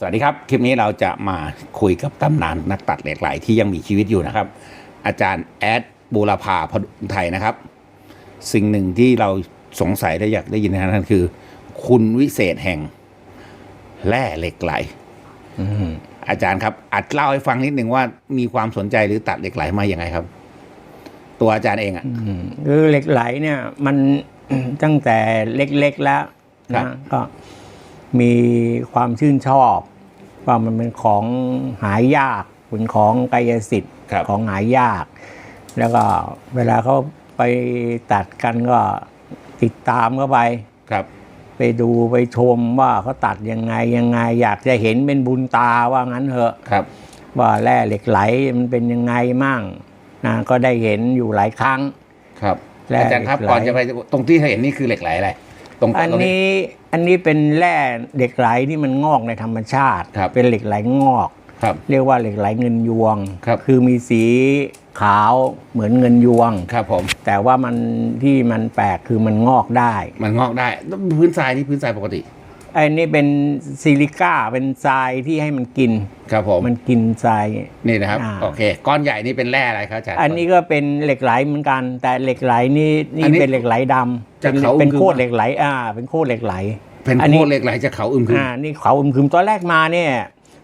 สวัสดีครับ คลิปนี้เราจะมาคุยกับตำนานนักตัดเหล็กไหลที่ยังมีชีวิตอยู่นะครับ อาจารย์แอดบูรพาพดุงไทยนะครับ สิ่งหนึ่งที่เราสงสัยและอยากได้ยินนั่นคือ คุณวิเศษแห่งแร่เหล็กไหลอาจารย์ครับอัดเล่าให้ฟังนิดหนึ่งว่ามีความสนใจหรือตัดเหล็กไหลมาอย่างไงครับ ตัวอาจารย์เองอะคือเหล็กไหลเนี่ย มันตั้งแต่เล็กๆแล้วครับนะก็ มีความชื่นชอบ ว่ามันเป็นของหายากเป็นของกายสิทธิ์ครับของหายาก แล้วก็เวลาเขาไปตัดกันก็ติดตามเข้าไปครับ ไปดูไปชมว่าเขาตัดยังไงยังไง อยากจะเห็นเป็นบุญตาว่างั้นเถอะครับ ว่าแร่เหล็กไหลมันเป็นยังไงมั่งนะก็ได้เห็นอยู่หลายครั้งครับแร่อาจารย์ครับเหล็กไหลก่อนจะไปตรงที่เห็นนี่คือเหล็กไหลอะไร ตรงอันตรงนี้อันนี้เป็นแร่เหล็กไหลที่มันงอกในธรรมชาติครับเป็นเหล็กไหลงอกครับเรียกว่าเหล็กไหลเงินยวงครับอมีสีขาวเหมือนเงินยวงครับผม แต่ว่ามันที่มันแปลกคือมันงอกได้ มันงอกได้แล้วพื้นทรายนี่พื้นทรายปกติ ไอ้นี่เป็นซิลิก้าเป็นทรายที่ให้มันกิน ครับผมมันกินทราย นี่นะครับอ่า โอเค ก้อนใหญ่นี่เป็นแร่อะไรครับอาจารย์ อันนี้ก็เป็นเหล็กไหลเหมือนกัน แต่เหล็กไหลนี่อันี่นนี้เป็นเหล็กไหลดำจากเป็นเขาเป็นคือ โคตรเหล็กไหลอ่า เป็นโคตรเหล็กไหล เป็นอันโคนี้ตรเหล็กไหลจากเขาอึมครึมอ่านี่เขาอึมครึมตอนแรกมาเนี่ย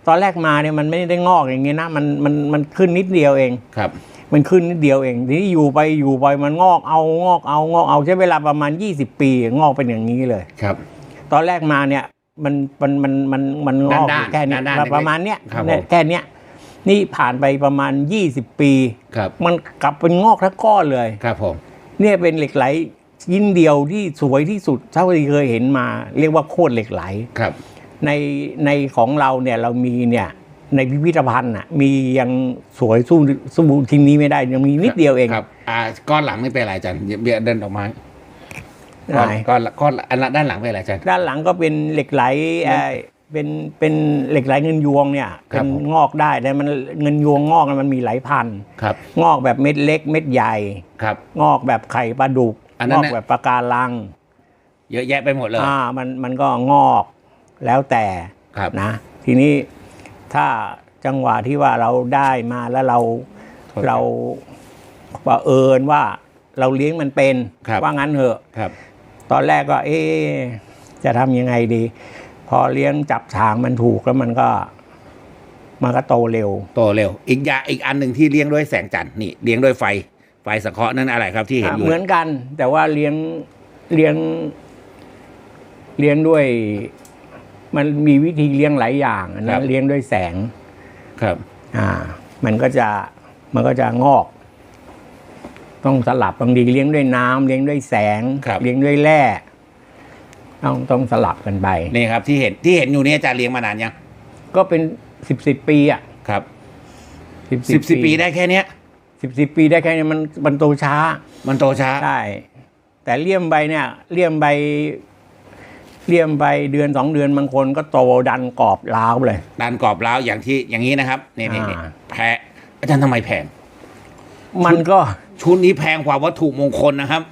ตอนแรกมาเนี่ยมันไม่ได้งอกอย่างเงี้ยนะมันมันมันขึ้นนิดเดียวเอง ครับ มันขึ้นนิดเดียวเองทีนี้อยู่ไปอยู่ไปมันงอกเอางอกเอางอกเอาใช้เวลาประมาณ 20 ปี งอกเป็นอย่างนี้เลย ครับ ตอนแรกมาเนี่ยมันมันมันมันมันงอกด้านๆแค่เนี้ยด้านๆเล็กๆประมาณเนี้ยครับผมเนี่ยแค่เนี้ยนี่ผ่านไปประมาณ 20 ปี ครับมันกลับเป็นงอกทั้งก้อนเลย ครับผม เนี่ยเป็นเหล็กไหลชิ้นเดียวที่สวยที่สุดเท่าที่เคยเห็นมา เรียกว่าโคตรเหล็กไหล ครับ ในในของเราเนี่ยเรามีเนี่ยในพิพิธภัณฑ์น่ะมียังสวยสู้สู้ทีนี้ไม่ได้ยังมีนิดเดียวเอง ครับ อ่าก้อนหลังนี่เป็นอะไรอาจารย์เบียร์เดินออกมาไหนก้อนก้อนก้อนอันละด้านหลังเป็นอะไรอาจารย์ด้านหลังก็เป็นเหล็กไหลเอ่อเป็นเป็นเหล็กไหลเงินยวงเนี่ยครัเป็บนผมงอกได้แต่มันเงินยวงงอกมันมีหลายพันครับงอกแบบเม็ดเล็กเม็ดใหญ่ครับงอกแบบไข่ปลาดุกอันนั้งนอกน่ะแบบปะการัง เยอะแยะไปหมดเลยอ่ามันมันก็งอกแล้วแต่ครับนะ ทีนี้ถ้าจังหวะที่ว่าเราได้มาแล้วเราครับเราว่าเอิญว่าเราเลี้ยงมันเป็นครับว่างั้นเถอะครับ ตอนแรกก็เอ๊ะจะทำยังไงดี พอเลี้ยงจับทางมันถูกแล้วมันก็ มันก็โตเร็ว โตเร็ว อีกอย่างอีกอันหนึ่งที่เลี้ยงด้วยแสงจันทร์นี่เลี้ยงด้วยไฟไฟสังเคราะห์นั่นอะไรครับที่เห็นอยู่เหมือนกัน แต่ว่าเลี้ยงเลี้ยงเลี้ยงด้วย มันมีวิธีเลี้ยงหลายอย่างอันนะเลี้ยงด้วยแสงครับ อ่า มันก็จะมันก็จะงอก ต้องสลับบางทีเลี้ยงด้วยน้ำเลี้ยงด้วยแสง ครับ เลี้ยงด้วยแร่ต้องต้องสลับกันไป นี่ครับที่เห็นที่เห็นอยู่นี่อาจารย์เลี้ยงมานานยัง ก็เป็นสิบสิบปีอะครับสิบสิบสิบปีได้แค่เนี้ยสิบสิบปีได้แค่นี้มันมันโตช้า มันโตช้า ใช่ แต่เลี่ยมใบเนี่ย เลี่ยมใบ เลี่ยมใบเดือนสองเดือนบางคนก็โตดันกรอบล้าวเลย ดันกรอบร้าวอย่างที่อย่างนี้นะครับนี่นี่นี่อ่าแพงอาจารย์ทำไมแพงมันก็ ชุดนี้แพงกว่าวัตถุมงคลนะครับ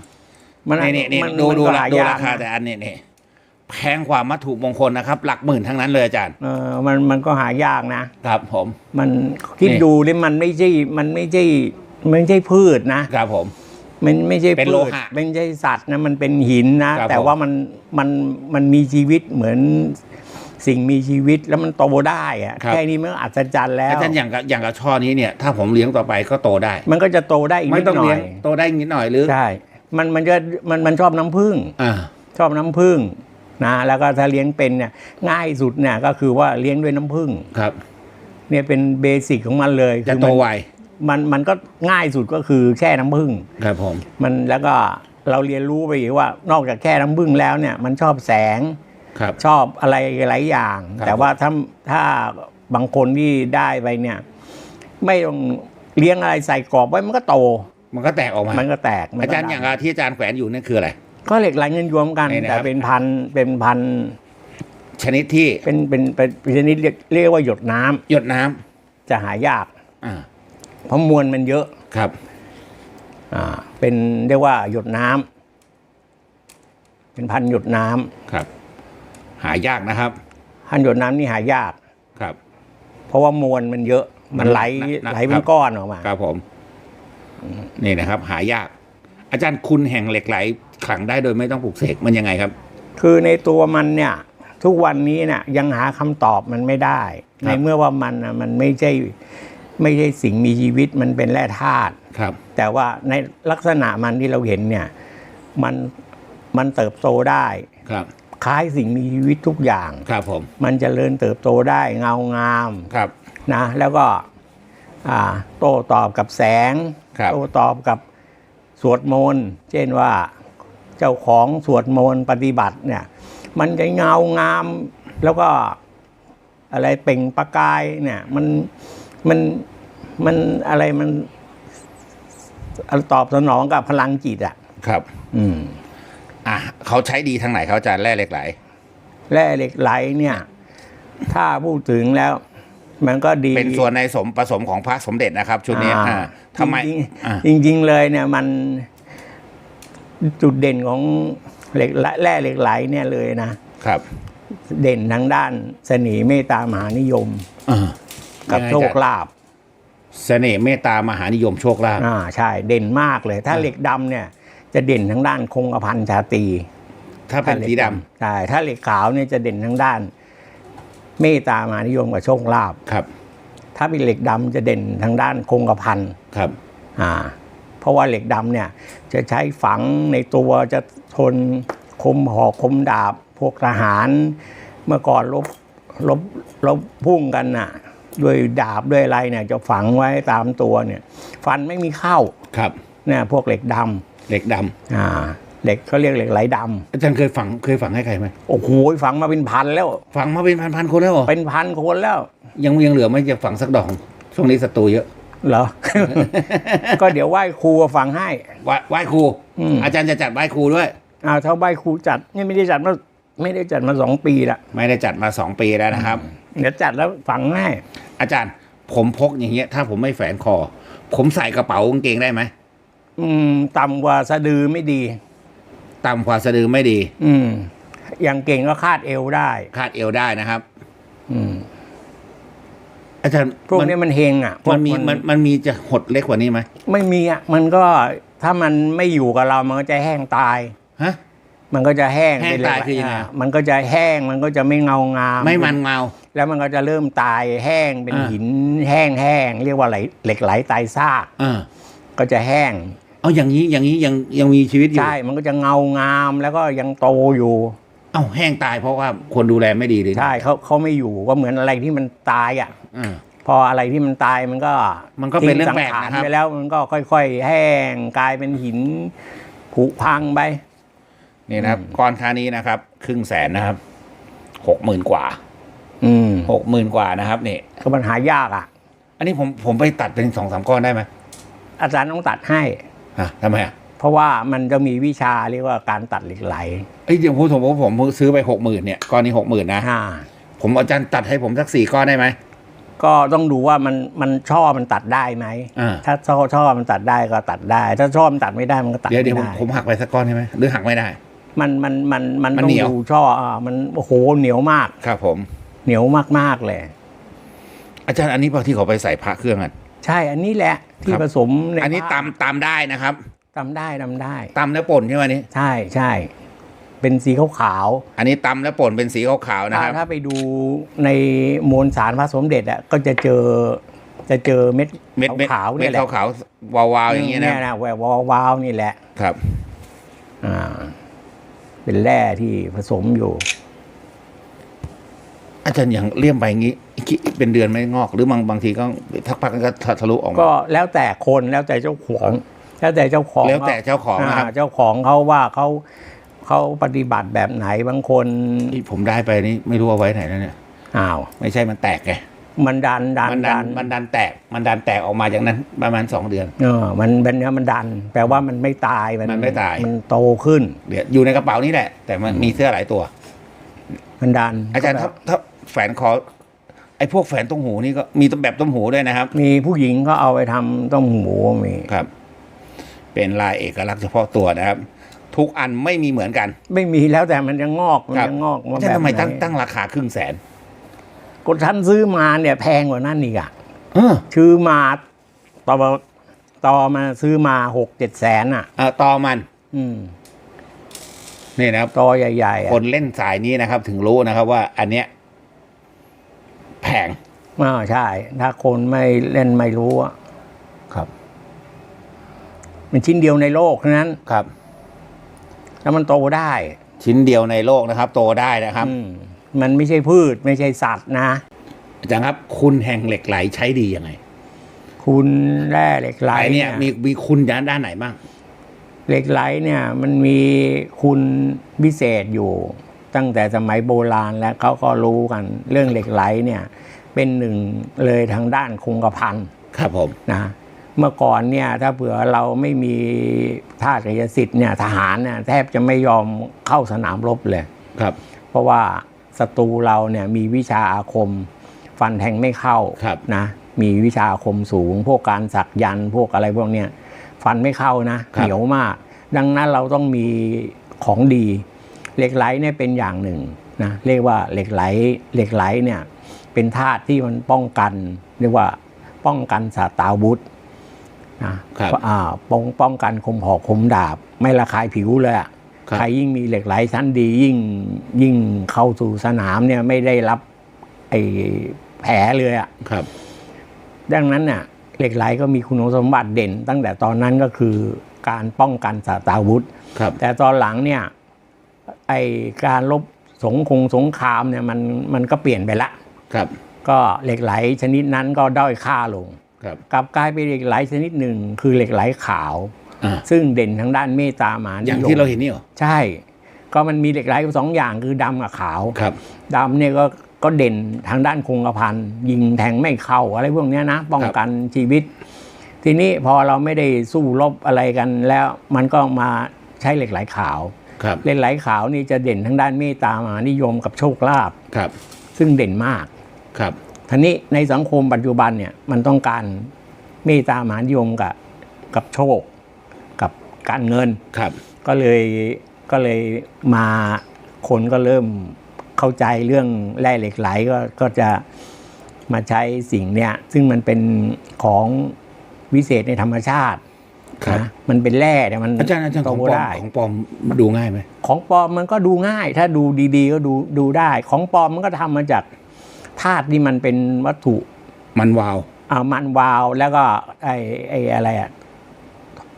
มันนี่นี่นี่มันดูมันดูก็ราหาดูยากราคานะแต่อันนี้นี่แพงกว่าวัตถุมงคลนะครับ หลักหมื่นทั้งนั้นเลยอาจารย์เออมันมันก็หายากนะ ครับผม มันคิดนี่ดูนี่มันไม่ใช่มันไม่ใช่มันไม่ใช่พืชนะครับผมมันไม่ใช่เป็นพืโลชหะไม่ใช่สัตว์นะมันเป็นหินนะครับแต่ผมว่ามันมันมันมีชีวิตเหมือน สิ่งมีชีวิตแล้วมันโตได้อะแค่นี้มันก็อัศจรรย์แล้วอาจารย์อย่างกับอย่างกับช่อนี้เนี่ยถ้าผมเลี้ยงต่อไปก็โตได้ มันก็จะโตได้อีกไม่นิดต้องหน่เลี้อยยงโตได้นิดหน่อยหรือใช่ มันมันจะมันมันชอบน้ำผึ้ง อ่า ชอบน้ำผึ้งนะแล้วก็ถ้าเลี้ยงเป็นเนี่ยง่ายสุดเนี่ยก็คือว่าเลี้ยงด้วยน้ำผึ้งครับ เนี่ยเป็นเบสิกของมันเลยจะคือโตมันไวมันมันก็ง่ายสุดก็คือแช่น้ำผึ้งครับผม มันแล้วก็เราเรียนรู้ไปอีกว่านอกจากแค่น้ำผึ้งแล้วเนี่ยมันชอบแสงครับ ชอบอะไรหลายอย่างครับแต่ว่าถ้าถ้าบางคนที่ได้ไปเนี่ย ไม่ต้องเลี้ยงอะไรใส่กรอบไว้มันก็โต มันก็แตกออกมา มันก็แตกมันอาก็จารย์อย่างกับที่อาจารย์แขวนอยู่นั่นคืออะไรก็เหล็กไหลเงินยวมกันนี่นะครับแต่เป็นพันเป็นพันชนิดที่เป็นเป็นเป็นเป็นชนิดเรียกเรียกว่าหยดน้ำหยดน้ำจะหายากอ่าเพราะมวลมันเยอะครับ อ่า เป็นเรียกว่าหยดน้ำเป็นพันหยดน้ำครับ หายากนะครับพันหยดน้ำนี่หายากครับ เพราะว่ามวลมันเยอะมันไหลหนักๆไหลคเป็รันบก้อนออกมา ครับผมนี่นะครับ หายาก อาจารย์คุณแห่งเหล็กไหลขลังได้โดยไม่ต้องปลูกเสกมันยังไงครับ คือในตัวมันเนี่ย ทุกวันนี้เนี่ยยังหาคำตอบมันไม่ได้ครับในเมื่อว่ามันน่ะมันไม่ใช่ไม่ใช่สิ่งมีชีวิตมันเป็นแร่ธาตุครับ แต่ว่าในลักษณะมันที่เราเห็นเนี่ย มันมันเติบโตได้ครับ คล้ายสิ่งมีชีวิตทุกอย่าง ครับผม มันจเจริญเติบโตได้เงางามครับ นะแล้วก็อ่าโต้ตอบกับแสง ครับ โต้ตอบกับสวดมนต์เช่นว่าเจ้าของสวดมนต์ปฏิบัติเนี่ย มันจะเงางามแล้วก็อะไรเปล่งประกายเนี่ยมันมันมันอะไรมันตอบสนองกับพลังจิตอะครับ อืม อะเขาใช้ดีทางไหนเขาอาจารย์แร่เหล็กไหลแร่เหล็กไหลเนี่ย ถ้าพูดถึงแล้ว มันก็ดีเป็นส่วนในสมผสมของพระสมเด็จนะครับ ชุดนี้อ่าอ่าทำไมจริงอ่าๆจริง ๆ เลยเนี่ยมันจุดเด่นของเหล็กไหลแร่เหล็กไหลเนี่ยเลยนะครับ เด่นทางด้านเสน่ห์เมตตามหานิยมอ่ากับยังไงโชคอาจารย์ลาภเสน่ห์เมตตามหานิยมโชคลาภอ่าใช่ เด่นมากเลย ถ้าอ่าเหล็กดำเนี่ย จะเด่นทางด้านคงกระพันชาตรีถ้าเป็นสีดำใช่ถ้าเหล็กขาวเนี่ยจะเด่นทางด้าน เมตตามหานิยมกับโชคลาภครับ ถ้าเป็นเหล็กดำจะเด่นทางด้านคงกระพันครับ อ่า เพราะว่าเหล็กดำเนี่ย จะใช้ฝังในตัวจะทนคมหอกคมดาบ พวกทหาร เมื่อก่อนลบลบลบพุ่งกันน่ะด้วยดาบด้วยอะไรเนี่ย จะฝังไว้ตามตัวเนี่ย ฟันไม่มีเข้าครับเนี่ยพวกเหล็กด เหล็กดำำอ่าเหล็กเขาเรียกเหล็กไหลดอาจารย์เคยฝังเคยฝังให้ใครไหมำโอ้โหฝังมาเป็นพันแล้ว ฝังมาเป็นพันๆคนแล้วเหรอเป็นพันคนแล้ว ยังยังเหลือไหม่จะฝังสักดอกช่วงนี้ศัตรูเยอะเหรอ ก็เดี๋ยวไหว้ครูฝังให้ ไหว้ไหว้ครู อืม อาจารย์จะจัดไหว้ครูด้วยอ้าวถ้าไหว้ครูจัดนี่ไม่ได้จัดมาไม่ได้จัดมาสองปีละไม่ได้จัดมาสองปีแล้วนะครับ เดี๋ยวจัดแล้วฝังให้อาจารย์ผมพกอย่างเงี้ยถ้าผมไม่แฝนคอ ผมใส่กระเป๋ากางเกงได้ไหม อืม ต่ำกว่าสะดือไม่ดี ต่ำกว่าสะดือไม่ดี อืม อย่างเก่งก็คาดเอวได้ คาดเอวได้นะครับ อืม อาจารย์พวกมันนี้มันเฮงอะพวกมันมีมันมันมีจะหดเล็กกว่านี้ไหมไม่มีอะมันก็ถ้ามันไม่อยู่กับเรามันก็จะแห้งตายฮะมันก็จะแห้งแห้งไปเลตายคือยังไงามันก็จะแห้งมันก็จะไม่เงางามไม่มันเงา แล้วมันก็จะเริ่มตายแห้งเป็นอ่าหินแห้งแห้งเรียกว่าไหลเหล็กไหลตายซากอ่าก็จะแห้ง เอาอย่างนี้อย่างนี้ยังยังมีชีวิตอยู่ใช่มันก็จะเงางามแล้วก็ยังโตอยู่เอ้าแห้งตายเพราะว่าคนดูแลไม่ดีเลยใช่เขาเขาไม่อยู่ก็เหมือนอะไรที่มันตายอะอ่าพออะไรที่มันตายมันก็มันก็เป็นเรื่องทิ้แปลกสัขารนะครับไปแล้วมันก็ค่อย ๆ แห้งกลายเป็นหินผุพังไปนี่นะครับก้อนค่านี้นะครับ ครึ่งแสนนะครับหกหมื่นกว่า อืมหกหมื่นกว่านะครับนี่ก็มันหายากอะ อันนี้ผมผมไปตัดเป็นสองสามก้อนได้ไหมอาจารย์ต้องตัดให้ อะทำไมอะเพราะว่ามันจะมีวิชาเรียกว่าการตัดเหล็กไหลเอ้ยเดี๋ยวผมผมผมผมซื้อไปหกหมื่นเนี่ยก้อนนี้หกหมื่นนะ อ่าผมอาจารย์ตัดให้ผมสักสี่ก้อนได้ไหม ก็ต้องดูว่ามันมันช่อมันตัดได้ไหมอ่า ถ้าช่อช่อมันตัดได้ก็ตัดได้ ถ้าช่อมันตัดไม่ได้มันก็ตัดเดี๋ยวไม่เดี๋ยวผมได้ผมหักไปสักก้อนได้ไหมหรือหักไม่ได้ มันมันมันมันมันต้องเหนียว ดูช่ออ่ามันโอ้โหเหนียวมาก ครับผม เหนียวมากๆเลย อาจารย์อันนี้เปล่าที่เขาไปใส่พระเครื่องอะ ใช่อันนี้แหละที่ครับ ผสมในอันนี้ผ้าตำตำได้นะครับตำได้ตำได้ ตำแล้วป่นใช่ไหมอันนี้ ใช่ใช่เป็นสีขาวอันนี้ตำแล้วป่นเป็นสีขาวๆๆนะครับ ถ้าถ้าไปดูในมวลสารพระสมเด็จอะก็จะเจอจะเจอเม็ดเม็ดเม็ดขาวๆเม็เนี่ดยแหละขาวๆวาวๆอย่างนี้นะเนี่ยนะแหวววาวๆนี่แหละ ครับ อ่า เป็นแร่ที่ผสมอยู่ อาจารย์อย่างเลี่ยมไปอย่างนี้คิดเป็นเดือนไม่งอก หรือบางบางทีก็ทักพักก็ทะลุออกมาก็แล้วแต่คนแล้วแต่เจ้าของ แล้วแต่เจ้าของแล้วแต่เจ้าของนะครับาเจ้าของเขาว่าเขาเขาปฏิบัติแบบไหนบางคนที่ผมได้ไปนี่ไม่รู้เอาไว้ไหนแล้วเนี่ยอ้าวไม่ใช่มันแตกไงมันดันดันมันดัดันนมันดันแตกมันดันแตกออกมาจากนั้น ประมาณสองเดือนเออมันเป็นเนี้ยมันดัน แปลว่ามันไม่ตายมันไม่ตายมันโตขึ้นเดี๋ยวอยู่ในกระเป๋านี่แหละ แต่มันมีเสื้อหลายตัว มันดันอาจารย์ถ้าถ้า แฝนคอไอ้พวกแฝนตรงหูนี่ก็มีแบบต้มหูด้วยนะครับ มีผู้หญิงก็เอาไปทำต้มหูมีครับ เป็นลายเอกลักษณ์เฉพาะตัวนะครับ ทุกอันไม่มีเหมือนกัน ไม่มีแล้วแต่มันจะงอกมันครับจะงอกมาอาจารแบย์บทำไมไหนตั้งตั้งราคาครึ่งแสนก็ท่านซื้อมาเนี่ยแพงกว่านั้นอีกอะเออซื้อมาต่อมาต่อมาซื้อมาหกเจ็ดแสนอะเอ่อต่อมันอืมนี่นะครับ ต่อใหญ่ๆอะ คนเล่นสายนี้นะครับ ถึงรู้นะครับว่าอันเนี้ยแพ งอ่าใช่ ถ้าคนไม่เล่นไม่รู้อะครับ มันชิ้นเดียวในโลกเท่านั้น ครับ แล้วมันโตได้ ชิ้นเดียวในโลกนะครับ โตได้นะครับ อืมมันไม่ใช่พืชไม่ใช่สัตว์นะ อาจารย์ครับ คุณแห่งเหล็กไหลใช้ดียังไงคุณแร่เหล็กไหลไอเนี่ยมีมีคุณด้านด้านไหนบ้าง เหล็กไหลเนี่ย มันมีคุณพิเศษอยู่ ตั้งแต่สมัยโบราณแล้วเขาก็รู้กันเรื่องเหล็กไหลเนี่ยเป็นหนึ่งเลยทางด้านคงกระพันครับผมนะเมื่อก่อนเนี่ยถ้าเผื่อเราไม่มีท่าตุกายสิทธิ์เนี่ยทหารเนี่ยแทบจะไม่ยอมเข้าสนามรบเลยครับ เพราะว่าศัตรูเราเนี่ยมีวิชาอาคม ฟันแทงไม่เข้าครับนะมีวิชาอาคมสูง พวกการสักยันต์พวกอะไรพวกเนี้ยฟันไม่เข้านะเหนียวมาก ดังนั้นเราต้องมีของดี เหล็กไหลเนี่ยเป็นอย่างหนึ่งนะเรียกว่าเหล็กไหลเหล็กไหลเนี่ยเป็นธาตุที่มันป้องกัน เรียกว่าป้องกันสาตาวุธนะครับอ่าป้องป้องกันคมหอกคมดาบ ไม่ระคายผิวเลยอะครับใครยิ่งมีเหล็กไหลชั้นดียิ่งยิ่งเข้าสู่สนามเนี่ยไม่ได้รับไอ้แผลเลยอะครับ ดังนั้นน่ะเหล็กไหลก็มีคุณสมบัติเด่น ตั้งแต่ตอนนั้นก็คือการป้องกันสาตาวุธครับแต่ตอนหลังเนี่ย ไอการลบสงคงสงครามเนี่ยมันมันก็เปลี่ยนไปละ ครับ ก็เหล็กไหลชนิดนั้นก็ด้อยค่าลง ครับกลับกลายเป็นเหล็กไหลชนิดหนึ่ง คือเหล็กไหลขาว อ่า ซึ่งเด่นทางด้านเมตตามหานิยมอย่างที่เราเห็นนี่เหรอใช่ ก็มันมีเหล็กไหลอยู่สองอย่างคือดำกับขาว ครับ ดำเนี่ยก็ก็เด่นทางด้านคงกระพันยิงแทงไม่เข้าอะไรพวกเนี้ยนะ ป้องกันชีวิต ทีนี้พอเราไม่ได้สู้รบอะไรกันแล้ว มันก็มาใช้เหล็กไหลขาวครับ เหล็กไหลขาวนี่จะเด่นทางด้านเมตตามหานิยมกับโชคลาภครับ ซึ่งเด่นมากครับทีนี้ในสังคมปัจจุบันเนี่ยมันต้องการเมตตามหานิยมกับกับโชค กับการเงินครับ ก็เลยก็เลยมาคนก็เริ่มเข้าใจเรื่องแร่เหล็กไหลก็ก็จะมาใช้สิ่งเนี้ยซึ่งมันเป็นของวิเศษในธรรมชาติ ครับ นะมันเป็นแร่แต่มันอาจารย์อาจารย์ของโตปลอมได้ ของปลอมดูง่ายไหม ของปลอมมันก็ดูง่าย ถ้าดูดีๆ ก็ดูดูได้ ของปลอมมันก็ทำมาจากธาตุที่มันเป็นวัตถุมันวาว อ่ามันวาวแล้วก็ไอ้ไอ้อะไรอะ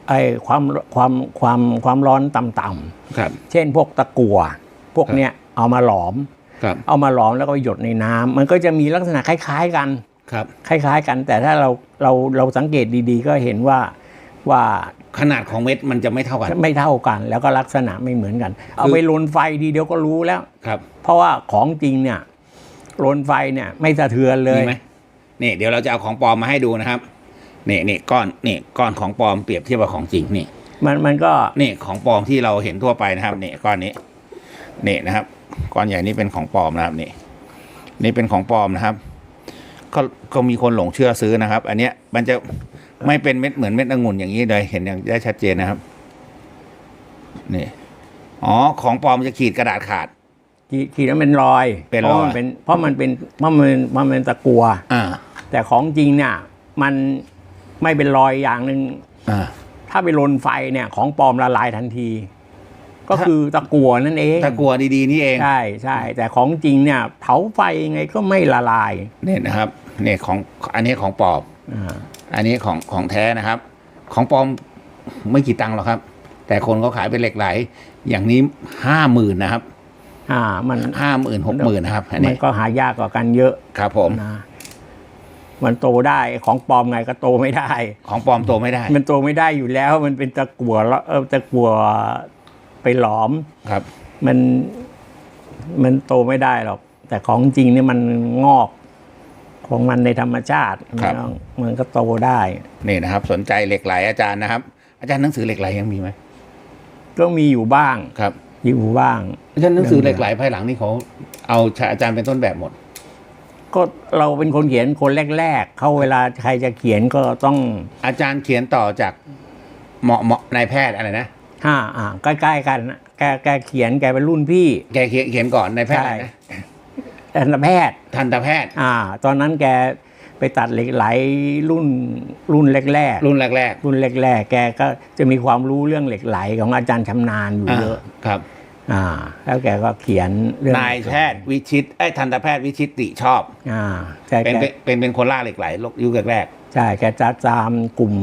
ไอ้ความความความความร้อนต่ำๆครับเช่นพวกตะกั่วพวกเนี้ยเอามาหลอม ครับ เอามาหลอมแล้วก็หยดในน้ำมันก็จะมีลักษณะคล้าย ๆ กัน ครับ คล้าย ๆ กัน แต่ถ้าเราเราเราสังเกตดีๆ ก็เห็นว่า ว่าขนาดของเม็ดมันจะไม่เท่ากัน ไม่เท่ากัน แล้วก็ลักษณะไม่เหมือนกัน เอาไปลนไฟดีเดียวก็รู้แล้วครับ เพราะว่าของจริงเนี่ยลนไฟเนี่ย ไม่สะเทือนเลยมีไหมนี่เดี๋ยวเราจะเอาของปลอมมาให้ดูนะครับนี่นี่ก้อนนี่ก้อนของปลอมเปรียบเทียบกับของจริงนี่ มันมันก็นี่ของปลอมที่เราเห็นทั่วไปนะครับนี่ก้อนนี้นี่นะครับ ก้อนใหญ่นี่เป็นของปลอมนะครับนี่ นี่เป็นของปลอมนะครับ ก็ก็มีคนหลงเชื่อซื้อนะครับ อันเนี้ยมันจะ ไม่เป็นเม็ดเหมือนเม็ดองุ่นอย่างนี้เลยเห็นอย่างได้ชัดเจนนะครับนี่อ๋อของปลอมจะขีดกระดาษขาด ขีขีดแล้วเป็นรอยเป็นเพราะรอยมันเป็นเพราะมันเป็นเพราะมันเพราะมันเป็นตะกัว อ่าแต่ของจริงเนี่ยมันไม่เป็นรอยอย่างหนึ่งอ่า ถ้าไปลนไฟเนี่ยของปลอมละลายทันที ก็คือตะกั่วนั่นเองตะกัวดีๆนี่เองใช่ใช่แต่ของจริงเนี่ยเผาไฟยังไงก็ไม่ละลายเนี่ยนะครับเนี่ยของอันนี้ของปลอม อ่า อันนี้ของของแท้นะครับ ของปลอมไม่กี่ตังค์หรอกครับ แต่คนเขาขายเป็นเหล็กไหล อย่างนี้ห้าหมื่นนะครับอ่ามันห้าหมื่นหกหมื่นนะครับอันมันี้นก็หายากกว่ากันเยอะครับผมนะมันโตได้ของปลอมไงก็โตไม่ได้ ของปลอมโตไม่ได้ มันโตไม่ได้อยู่แล้ว มันเป็นตะกั่วแล้วเออตะกั่วไปหลอมครับ มันมันโตไม่ได้หรอก แต่ของจริงเนี่ยมันงอก ของมันในธรรมชาติครับมันก็มันก็โตได้นี่นะครับ สนใจเหล็กไหลอาจารย์นะครับ อาจารย์หนังสือเหล็กไหลยังมีไหมก็มีอยู่บ้างครับอยู่บ้าง อาจารย์หนังสือเหล็กไหลภายหลังนี่เขาเอาอาจารย์เป็นต้นแบบหมด ก็เราเป็นคนเขียนคนแรก ๆ เขาเวลาใครจะเขียนก็ต้องอาจารย์เขียนต่อจากเหมาะเหมาะนายแพทย์อะไรนะห้าอ่าใกล้ๆกันนะแกแกเขียนแกเป็นรุ่นพี่ แกเขียนเขียนก่อนนายแพทย์อะไรใช่นะ ทันตแพทย์ทันตแพทย์ อ่า ตอนนั้นแกไปตัดเหล็กไหลรุ่นรุ่นแรกๆรุ่นแรกรุ่นแรกๆแกก็จะมีความรู้เรื่องเหล็กไหลของอาจารย์ชำนาญอยู่ๆอ่าเยอะครับ อ่า แล้วแกก็เขียนเรื่องนายแพทย์วิชิตไอ้ยทันตแพทย์วิชิตติชอบ อ่าใช่เป็นแกเป็นเป็นเป็นคนล่าเหล็กไหลยุคแรก ใช่แกจะตามกลุ่ม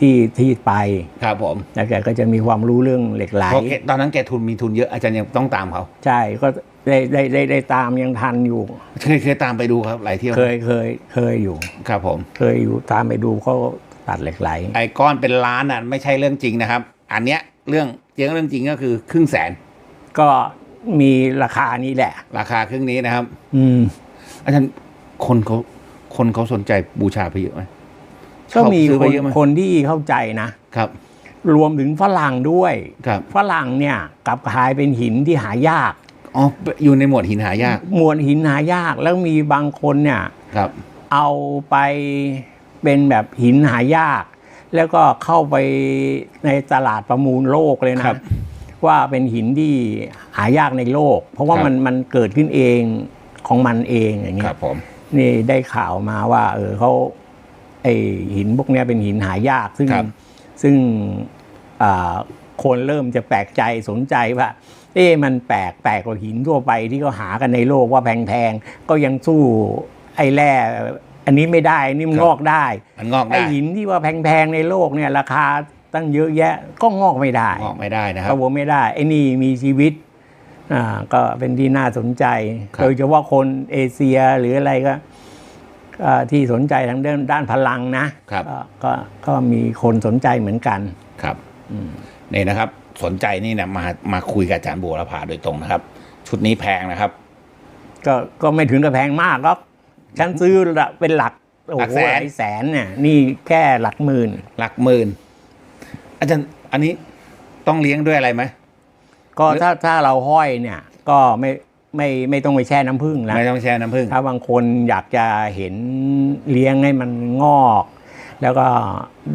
ที่ที่ไปๆครับผมแล้วแกก็จะมีความรู้เรื่องเหล็กไหลเพราะแกตอนนั้นแกทุนมีทุนเยอะอาจารย์ยังต้องตามเขาใช่ก็ได้ได้ได้ได้ตามยังทันอยู่เคยเคยตามไปดูครับหลายเที่ยวเคยเคยเคยอยู่ครับผมเคยอยู่ตามไปดูเขาตัดเหล็กไหลไอ้ก้อนเป็นล้านอะไม่ใช่เรื่องจริงนะครับ อันเนี้ยเรื่องเรื่องเรื่องจริงก็คือครึ่งแสน ก็มีราคานี้แหละ ราคาครึ่งนี้นะครับ อืมอาจารย์คนเขาคนเขาสนใจบูชาไปเยอะไหม ก็มีซื้อคไปนเยอะไหมคนที่เข้าใจนะ ครับ รวมถึงฝรั่งด้วย ครับ ฝรั่งเนี่ยกลับกลายเป็นหินที่หายาก อ๋ออยู่ในหมวดหินหายากมวลหินหายากแล้วมีบางคนเนี่ยครับ เอาไปเป็นแบบหินหายาก แล้วก็เข้าไปในตลาดประมูลโลกเลยนะว่าเป็นหินที่หายากในโลก เพราะว่าครับ มันมันเกิดขึ้นเองของมันเองอย่างคเงี้รัยบผม นี่ได้ข่าวมาว่า เออเขา ไอหินพวกเนี้ยเป็นหินหายาก ซึ่งครับซึ่งอ่าคนเริ่มจะแปลกใจสนใจว่าเอ๊ะมันแปลกแปลกกว่าหินทั่วไปที่เขาหากันในโลกว่าแพงๆก็ยังสู้ไอ้แร่อันนี้ไม่ได้อันนี่มันงอกได้มันงอกไอ้ได้หินที่ว่าแพงๆในโลกเนี่ยราคาตั้งเยอะแยะก็งอกไม่ได้งอกไม่ได้นะคก็รับบอกไม่ได้ไอ้นี่มีชีวิตอ่าก็เป็นที่น่าสนใจครับโดยเฉพาะคนเอเชียหรืออะไรก็อ่า ที่สนใจทางด้านด้านพลังนะครับ ก็ก็ก็มีคนสนใจเหมือนกันครับนี่นะครับ สนใจนี่นะมามาคุยกับอาจารย์บัวรพาโดยตรงนะครับ ชุดนี้แพงนะครับ ก็ก็ไม่ถึงกับแพงมากก็ฉันซื้อละเป็นหลักโอ้หลักโหแสน หลายแสนเนี่ยนี่แค่หลักหมื่น หลักหมื่น อาจารย์อันนี้ต้องเลี้ยงด้วยอะไรไหม ก็หรือ ถ้าถ้าเราห้อยเนี่ย ก็ไม่ ไม่ไม่ต้องไปแช่น้ำผึ้งนะไม่ต้องแช่น้ำผึ้งถ้าบางคนอยากจะเห็นเลี้ยงให้มันงอก แล้วก็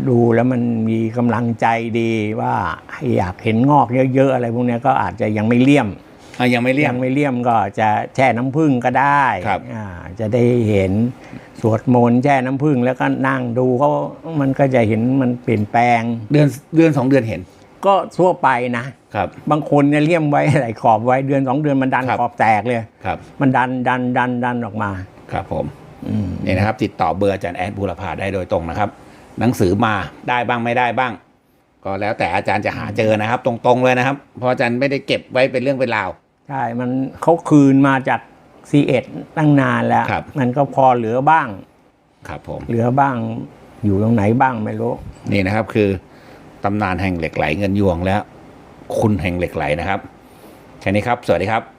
ดูแล้วมันมีกำลังใจดีว่าอยากเห็นงอกเยอะๆอะไรพวกเนี้ยก็อาจจะยังไม่เลี่ยมอะยังไม่เลี้ยยังงไม่เลี่ยมก็จะแช่น้ำผึ้งก็ได้ครับอ่าจะได้เห็นสวดมนต์แช่น้ำผึ้งแล้วก็นั่งดูเขามันก็จะเห็นมันเปลี่ยนแปลง เดือนเดือนสองเดือนเห็น ก็ทั่วไปนะครับ บางคนเนี่ยเลี่ยมไว้ไหลขอบไว้เดือนสองเดือนมันดันครับ ขอบแตกเลย ครับ มันดันดันดันดันออกมา ครับผมอืมนี่นะครับ ติดต่อเบอร์อาจารย์แอดบูรพาได้โดยตรงนะครับ หนังสือมาได้บ้างไม่ได้บ้าง ก็แล้วแต่อาจารย์จะหาเจอนะครับ ตรงๆเลยนะครับ เพราะอาจารย์ไม่ได้เก็บไว้เป็นเรื่องเป็นราว ใช่ มันเขาคืนมาจาก C1 ตั้งนานแล้ว ครับ มันก็พอเหลือบ้าง ครับผม เหลือบ้างอยู่ตรงไหนบ้างไม่รู้ นี่นะครับคือ ตำนานแห่งเหล็กไหลเงินยวงและคุณแห่งเหล็กไหลนะครับ แค่นี้ครับ สวัสดีครับ